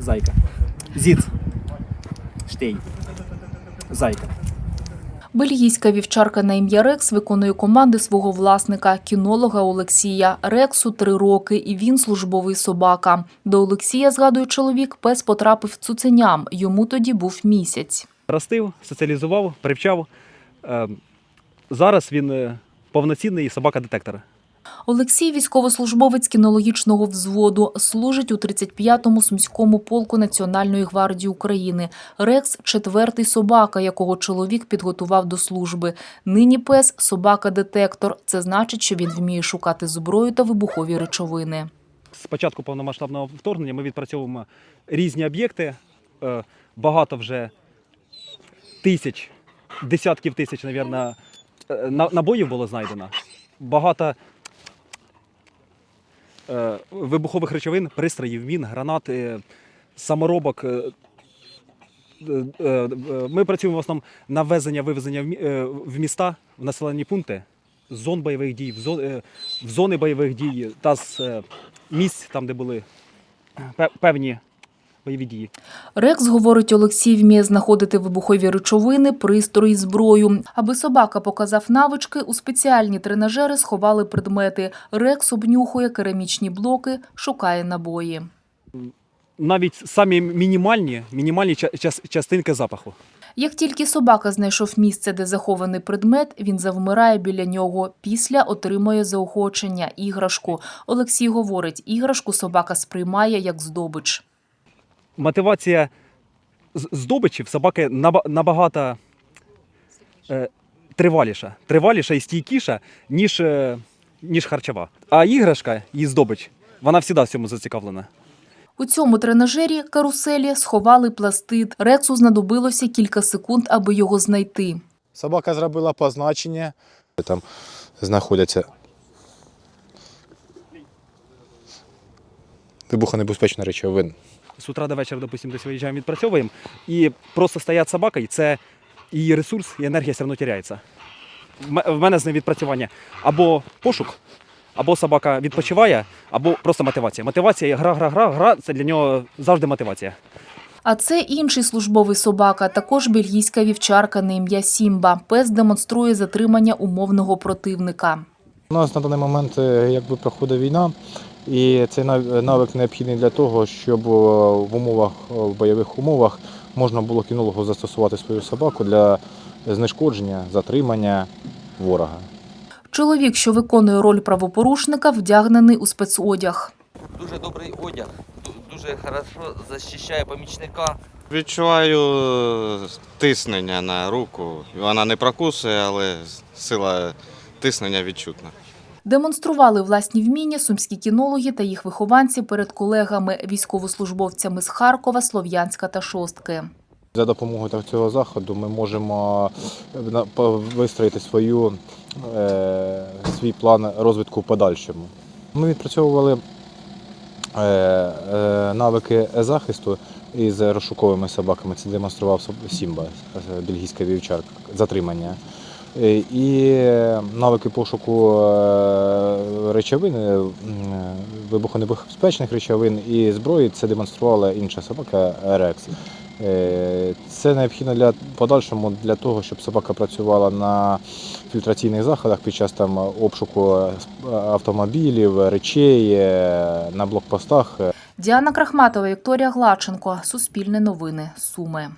Зайка. Зіц. Штей. Зайка. Бельгійська вівчарка на ім'я Рекс виконує команди свого власника, кінолога Олексія. Рексу три роки, і він службовий собака. До Олексія, згадує чоловік, пес потрапив цуценям. Йому тоді був місяць. Ростив, соціалізував, привчав. Е, Зараз він е, повноцінний собака-детектор. Олексій військовослужбовець кінологічного взводу, служить у 35-му сумському полку Національної гвардії України. Рекс – четвертий собака, якого чоловік підготував до служби. Нині пес – собака-детектор. Це значить, що він вміє шукати зброю та вибухові речовини. З початку повномасштабного вторгнення ми відпрацьовуємо різні об'єкти. Е, Багато вже тисяч, десятків тисяч, мабуть, набоїв було знайдено. Багато е, вибухових речовин, пристроїв, мін, гранат, е, саморобок. Е, е, е, Ми працюємо в основному на ввезення, вивезення в мі- е, в міста, в населені пункти, з зон бойових дій, в зо- е, в зони бойових дій та з е, місць, там, де були певні бойові дії. Рекс, говорить Олексій, вміє знаходити вибухові речовини, пристрої, зброю. Аби собака показав навички, у спеціальні тренажери сховали предмети. Рекс обнюхує керамічні блоки, шукає набої. Навіть самі мінімальні, мінімальні частинки запаху. Як тільки собака знайшов місце, де захований предмет, він завмирає біля нього. Після отримує заохочення – іграшку. Олексій говорить, іграшку собака сприймає як здобич. Мотивація з- здобичі в собаки наба- набагато е, триваліша, триваліша і стійкіша, ніж, е, ніж харчова. А іграшка і здобич, вона завжди в цьому зацікавлена. У цьому тренажері каруселі сховали пластид. Рексу знадобилося кілька секунд, аби його знайти. Собака зробила позначення. Там знаходяться вибухонебезпечні речовини. З утра до вечора, допустим, десь виїжджаємо, відпрацьовуємо, і просто стоять собака, і це її ресурс, і енергія все одно теряється. В мене з ним відпрацювання або пошук, або собака відпочиває, або просто мотивація. Мотивація, гра, гра, гра, гра це для нього завжди мотивація. А це інший службовий собака, також бельгійська вівчарка на ім'я Сімба. Пес демонструє затримання умовного противника. У нас на даний момент е, якби проходить війна, і цей нав- навик необхідний для того, щоб е, в умовах е, в бойових умовах можна було кінологу застосувати свою собаку для знешкодження, затримання ворога. Чоловік, що виконує роль правопорушника, вдягнений у спецодяг. Дуже добрий одяг, дуже хорошо захищає помічника. Відчуваю тиснення на руку. Вона не прокусує, але сила тиснення відчутна. Демонстрували власні вміння сумські кінологи та їх вихованці перед колегами, військовослужбовцями з Харкова, Слов'янська та Шостки. За допомогою цього заходу ми можемо е, вистроїти свою, е, свій план розвитку в подальшому. Ми відпрацьовували е, е, навики захисту із розшуковими собаками. Це демонстрував Сімба, бельгійська вівчарка, затримання. Е, І навики пошуку е, речовин, е, вибухонебезпечних речовин і зброї це демонструвала інша собака Рекс. Е, Це необхідно для подальшому для того, щоб собака працювала на фільтраційних заходах під час там обшуку е, автомобілів, речей е, на блокпостах. Діана Крахматова, Вікторія Глаченко. Суспільне новини. Суми.